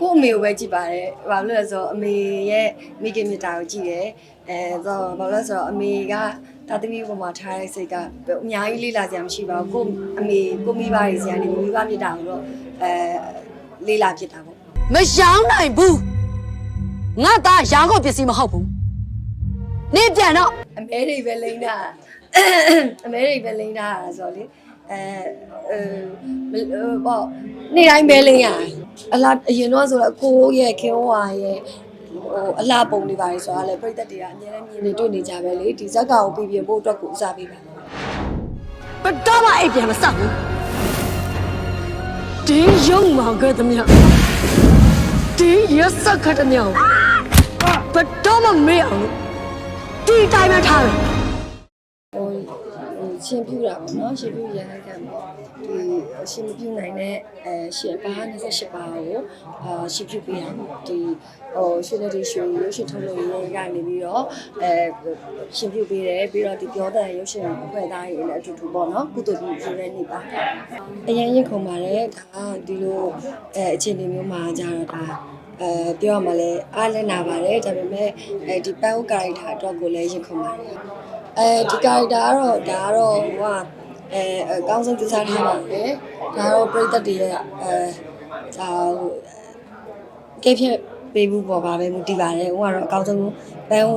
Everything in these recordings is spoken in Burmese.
ကို့အမေကိုပဲကြည့်ပါတယ်ဘာလို့လဲဆိုတော့အမေရဲ့မိခင်မြတ်တာကိုကြည့်တယ်အဲဆိုတော့ဘာလို့လဲဆိုတော့အမေကတာသမီးပေါ်မှာထားတဲ့စိတ်ကအများကြီးလေးလာစရာမရှိပါဘူးကို့အမေကိုမိဘတွေစရာနေမိဘမြတ်တာကိုတော့အဲလေးလာဖြစ်တာပေါ့မရောင်းနိုင်ဘူးငါသားရောင်းကုန်ပစ္စည်းမဟုတ်ဘူးနေပြန်တော့အမဲတွေပဲလိမ့်တာအမဲတွေပဲလိမ့်တာဆိုတော့လေအဲအဲပေါ့နေ့တိုင်းပဲလိမ့်ရတယ် အလားအရင်တော့ဆိုတော့ကိုရဲ့ခင်ဝါရဲ့ဟိုအလားပုံတွေပါလေဆိုတာလေပြိတ္တတွေကအများနဲ့မြင်နေတွေ့နေကြပဲလေဒီဇက်ကောင်ကိုပြပြဖို့အတွက်ကိုဥစားပေးပါဘတော့မှအိပ်ပြန်မဆောက်ဘူးဒီရုံမောင်ကတည်းကဒီရစခတ်တည်းကဘတော့မှမေ့အောင်လို့ဒီတိုင်းပဲထားမယ်ဟိုဟိုရှင်ပြူတာပေါ့နော်ရှင်ပြူရဟန်းကံပေါ့ဒီ ရှင်မပြူနိုင်တဲ့အဲရှင်ပါ28ပါကိုအာရှင်ပြူပေးရဒီဟိုရှင်တဲ့ဒီရွှေရုပ်ရှင်ထုတ်လို့ရကနေပြီးတော့အဲရှင်ပြူပေးတယ်ပြီးတော့ဒီပြောတဲ့ရုပ်ရှင်အဖွဲ့သားတွေလည်းအတူတူပေါ့နော်ကုသိုလ်ပြုယူတဲ့နေ့ပါအရင်ရင်ခုံပါတယ်ဒါဒီလိုအဲအခြေအနေမျိုးမှာကြတော့ဒါအဲပြောရမှာလဲအားလည်းနာပါတယ်ဒါပေမဲ့အဲဒီပန်းဥကာရီတာအတွက်ကိုလည်းရင်ခုံပါတယ်အဲဒီကာရီတာကတော့ဒါကတော့ဟိုက အဲအကောင်းဆုံးကြိုးစားထားပါတယ်ဒါကတော့ပြိသက်တွေရဲ့အဲဒါဟိုကဲဖြစ်ပေးမှုပေါ်ပါပဲမူတည်ပါတယ်ဟိုကတော့အကောင်းဆုံးပန်း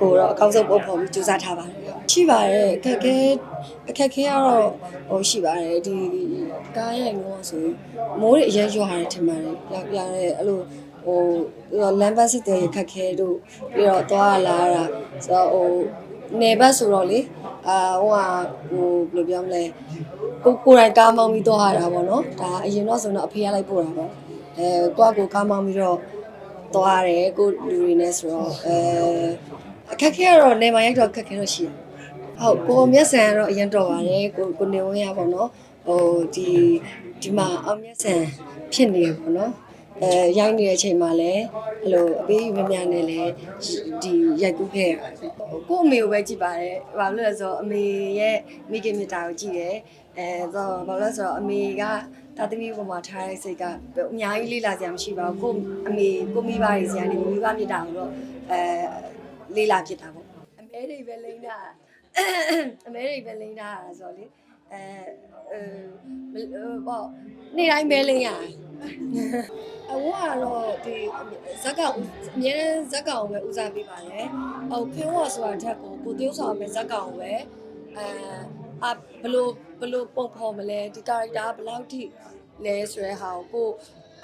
ကိုတော့အကောင်းဆုံးပုံဖော်ပြီးကြိုးစားထားပါတယ်ရှိပါတယ်အခက်ခဲအခက်ခဲကတော့ဟိုရှိပါတယ်ဒီကားရိုက်လို့ဆိုရင်မိုးတွေအရင်ရွာရတယ်ထင်ပါတယ်ရောက်ရတယ်အဲ့လိုဟိုလမ်းဘတ်စစ်တွေခက်ခဲတို့ပြီးတော့သွားလာတာဆိုတော့ဟိုနေဘတ်ဆိုတော့လေ အာဟိုဟာဟိုဘယ်လိုပြောမလဲကိုကိုယ်တိုင်ကားမောင်းပြီးသွားရတာပေါ့နော်ဒါအရင်တော့ဆိုတော့အဖေကလိုက်ပို့တာပေါ့အဲကိုကကိုကားမောင်းပြီးတော့သွားရတယ်ကိုလူတွေနဲ့ဆိုတော့အဲအခက်ခဲကတော့နေမရိုက်တော့အခက်ခဲတော့ရှိတယ်ဟုတ်ကိုမျက်စံကတော့အရင်တော်ပါတယ်ကိုကိုနေဝင်းရပါတော့ဟိုဒီဒီမှာအောင်မျက်စံဖြစ်နေရပါတော့ အဲရိုက်နေတဲ့အချိန်မှာလည်းအဲ့လိုအပေးယူမများနဲ့လည်းဒီရိုက်ကူးခဲ့ရကိုအမေကိုပဲကြည့်ပါတယ်ဘာလို့လဲဆိုတော့အမေရဲ့မိခင်မြတ်တာကိုကြည့်တယ်အဲဆိုတော့ဘာလို့လဲဆိုတော့အမေကတာသမီးပေါ်မှာထားတဲ့စိတ်ကအများကြီးလေးလာစရာမရှိပါဘူးကိုအမေကိုမိဘတွေစရာနေမိဘမြတ်တာကိုတော့အဲလေးလာဖြစ်တာပေါ့အမဲတွေပဲလိမ့်တာအမဲတွေပဲလိမ့်တာဆိုတော့လေအဲအဲပေါ့နေ့တိုင်းပဲလိမ့်ရတယ် အဝကတော့ဒီဇက်ကောင်အများနဲ့ဇက်ကောင်ပဲဦးစားပေးပါတယ်ဟိုခေဝါဆိုတာထက်ကိုကိုတယောက်ဆောင်ပဲဇက်ကောင်ပဲအဲအဘလို့ဘလို့ပုံဖော်မလဲဒီ character ဘယ်လောက်ထိလဲဆိုတဲ့ဟာကိုကို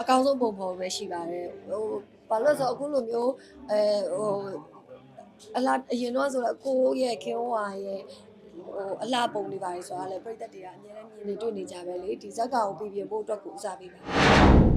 အကောင်းဆုံးပုံဖော်ပဲရှိပါတယ်ဟိုဘာလို့လဲဆိုတော့အခုလိုမျိုးအဲဟိုအလားအရင်တော့ဆိုတော့ကိုရဲ့ခင်ဝါရဲ့ ဟိုအလားပုံတွေပါလေဆိုတာလေပြိတ္တတွေကအများနဲ့မြင်နေတွေ့နေကြပဲလေဒီဇက်ကောင်ကိုပြပြဖို့အတွက်ကိုဥစားပေးပါ